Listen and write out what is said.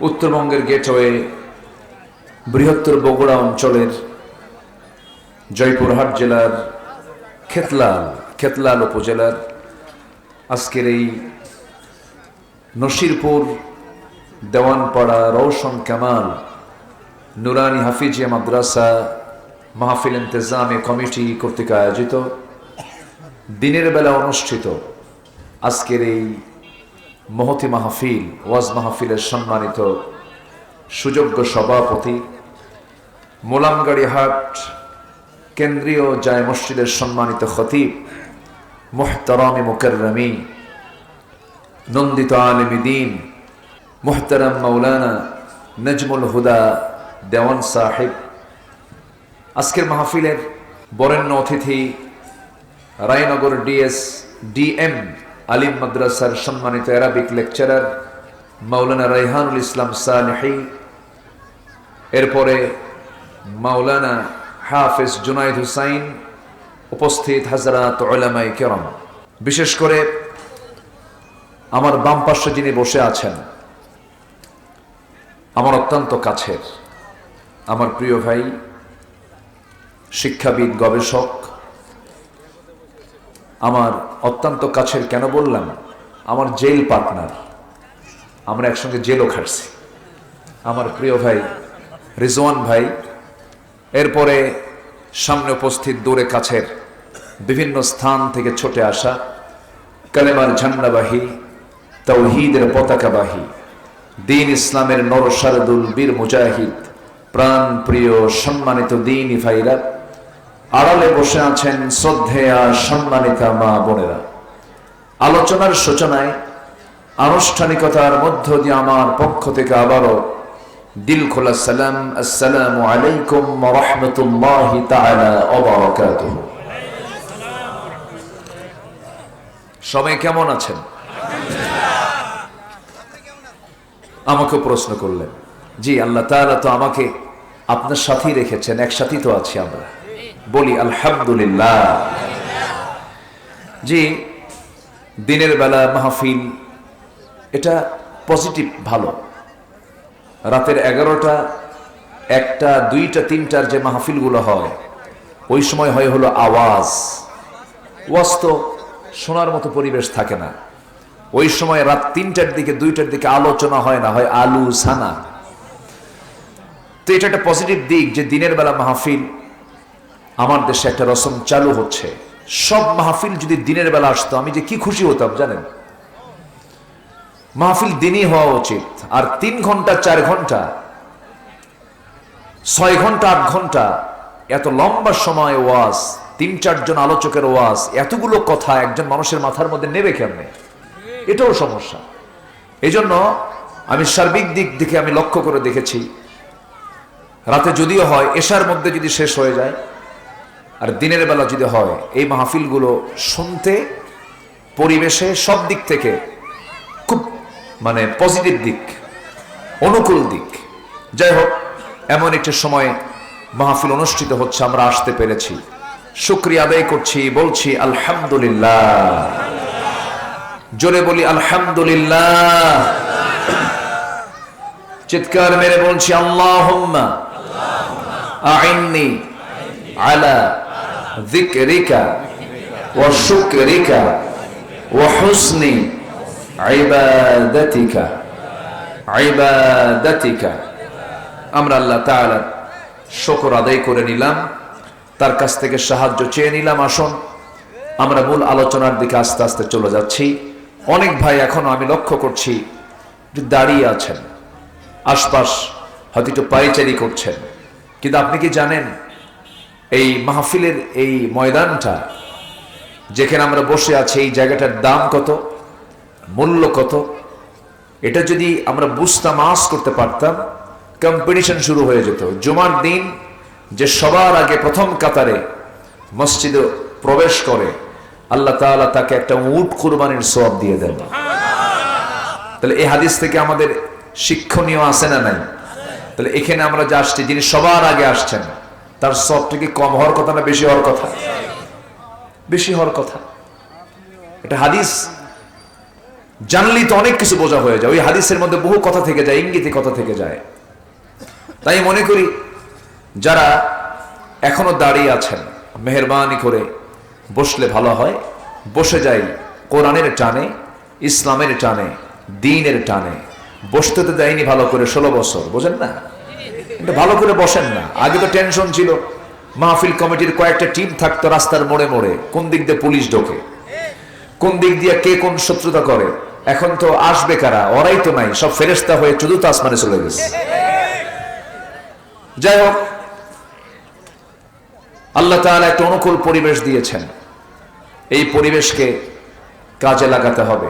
উত্তরবঙ্গের গেটওয়ে বৃহত্তর বগুড়া অঞ্চলের জয়পুরহাট জেলার খেতলাল খেতলাল উপজেলার আজকের এই নসিরপুর, দেওয়ানপাড়া রৌশন কামাল, নুরানি হাফিজিয়া মাদ্রাসা মাহফিল ইন্তেজামে কমিটি কর্তৃক আয়োজিত। দিনের বেলা অনুষ্ঠিত আজকের এই মহতি মাহফিল, ওয়াজ মাহফিলের সম্মানিত সুযোগ্য সভাপতি মোলামগাড়িহাট কেন্দ্রীয় জায় মসজিদের সম্মানিত খতিব মোহতারামি মুকররমি, নন্দিত আলমী দিন, মোহতারাম মৌলানা নজমুল হুদা দেওয়ান সাহেব। আজকের মাহফিলের বরেণ্য অতিথি, রায়নগর ডিএস ডিএম আলিম মাদ্রাসার সম্মানিত অ্যারাবিক লেকচারার মাওলানা রাইহানুল ইসলাম সালেহি, এরপরে মাওলানা হাফেজ জুনাইদ হুসাইন, উপস্থিত হাজরাত ওলামাই কেরম। বিশেষ করে আমার বাম পার্শ্বে যিনি বসে আছেন, আমার অত্যন্ত কাছের, আমার প্রিয় ভাই, শিক্ষাবিদ গবেষক আমার অত্যন্ত কাছের কেন বললাম? আমার জেল পার্টনার। আমরা একসঙ্গে জেলও খাটছি। আমার প্রিয় ভাই রিজওয়ান ভাই এরপরে সামনে উপস্থিত দূরে কাছের বিভিন্ন স্থান থেকে ছুটে আসা কালেমার ঝান্ডাবাহী তৌহিদের পতাকাবাহী, দিন ইসলামের নরসারদুল বীর মুজাহিদ প্রাণ প্রিয় সম্মানিত দিন ভাইরা আড়ালে বসে আছেন শ্রদ্ধেয়া সম্মানিতা মা বোনেরা। আলোচনার সূচনায় আনুষ্ঠানিকতার মধ্য দিয়ে আমার পক্ষ থেকে আবারও দিল খোলা সালাম, আসসালামু আলাইকুম রহমতুল্লাহ সবাই কেমন আছেন? আমাকে প্রশ্ন করলেন, জি, আল্লাহ তো আমাকে আপনার সাথেই রেখেছেন, একসাথেই তো আছি আমরা। বলি, আলহামদুলিল্লাহ। যে দিনের বেলা মাহফিল, এটা পজিটিভ, ভালো। রাতের এগারোটা, একটা, দুইটা, তিনটার যে মাহফিলগুলো হয়, ওই সময় হয় হলো আওয়াজ। ওয়াজ তো শোনার মতো পরিবেশ থাকে না। ওই সময় রাত তিনটার দিকে, দুইটার দিকে আলোচনা হয় না, হয় আলু সানা তো এটা একটা পজিটিভ দিক যে দিনের বেলা মাহফিল আমার দেশে একটা রসম চালু হচ্ছে। সব মাহফিল যদি দিনের বেলা আসতো, আমি যে কি খুশি হতাম জানেন? মাহফিল দিনই হওয়া উচিত, আর তিন ঘণ্টা, চার ঘণ্টা, ছয় ঘণ্টা, আট ঘণ্টা, এত লম্বা সময় ওয়াজ, তিন, চারজন আলোচকের ওয়াজ, এতগুলো কথা একজন মানুষের মাথার মধ্যে নেবে কেমনে? এটাও সমস্যা। এই জন্য আমি সার্বিক দিক দিকে আমি লক্ষ্য করে দেখেছি। রাতে যদিও হয়, এশার মধ্যে যদি শেষ হয়ে যায় আর দিনের বেলা যদি হয়, এই মাহফিলগুলো শুনতে, পরিবেশে সব দিক থেকে খুব মানে পজিটিভ দিক, অনুকূল দিক। যাই হোক, এমন একটি সময় মাহফিল অনুষ্ঠিত হচ্ছে, আমরা আসতে পেরেছি। শুক্রিয়া আদায় করছি, বলছি আলহামদুলিল্লাহ। জোরে বলি আলহামদুলিল্লাহ। চিৎকার মেরে বলছি আল্লাহ আইননি আলা ذكرك وشكرك وحسن عبادتك عبادتك আমরা আল্লাহ তাআলার শুকর আদায় করে নিলাম তার কাছ থেকে সাহায্য চেয়ে নিলাম আসুন আমরা মূল আলোচনার দিকে আস্তে আস্তে চলে যাচ্ছি অনেক ভাই এখনো আমি লক্ষ্য করছি যে দাঁড়িয়ে আছেন আশপাশ হয়তো একটু পাইচারি করছেন কিন্তু আপনি কি জানেন এই মাহফিলের এই ময়দানটা, যেখানে আমরা বসে আছি, এই জায়গাটার দাম কত? মূল্য কত? এটা যদি আমরা বুঝতাম, আস করতে পারতাম কম্পিটিশন শুরু হয়ে যেত। জুমার দিন যে সবার আগে প্রথম কাতারে মসজিদে প্রবেশ করে, আল্লাহ তাআলা তাকে একটা উট কুরবানির সওয়াব দিয়ে দেন। তাহলে এই হাদিস থেকে আমাদের শিক্ষণীয় আছে না নাই? তাহলে এখানে আমরা যা আসছি, যিনি সবার আগে আসছেন তার সবটা কি কম হওয়ার কথা না বেশি হওয়ার কথা? বেশি হওয়ার কথা। এটা হাদিস। জানলেই তো অনেক কিছু বোঝা হয়ে যায়। ওই হাদিসের মধ্যে বহু কথা থেকে যায়, ইঙ্গিতে কথা থেকে যায়। তাই মনে করি, যারা এখনও দাঁড়িয়ে আছেন, মেহরবানি করে বসলে ভালো হয়। বসে যাই কোরআনের টানে, ইসলামের টানে, দিনের টানে। বসতে তো দেয়নি ভালো করে ষোলো বছর, বোঝেন না? কিন্তু ভালো করে বসেন না। আগে তো টেনশন ছিল, মাহফিল কমিটির কয়েকটা টিম থাকতো রাস্তার মোড়ে মোড়ে, কোন দিক দিয়ে পুলিশ ঢোকে, কোন দিক দিয়ে কে কোন শত্রুতা করে। এখন তো আসবে কারা? ওরাই তো নাই, সব ফেরেস্তা হয়ে চতুর্থ আসমানে চলে গেছে। যাই হোক, আল্লাহ তাআলা একটা অনুকূল পরিবেশ দিয়েছেন। এই পরিবেশকে কাজে লাগাতে হবে।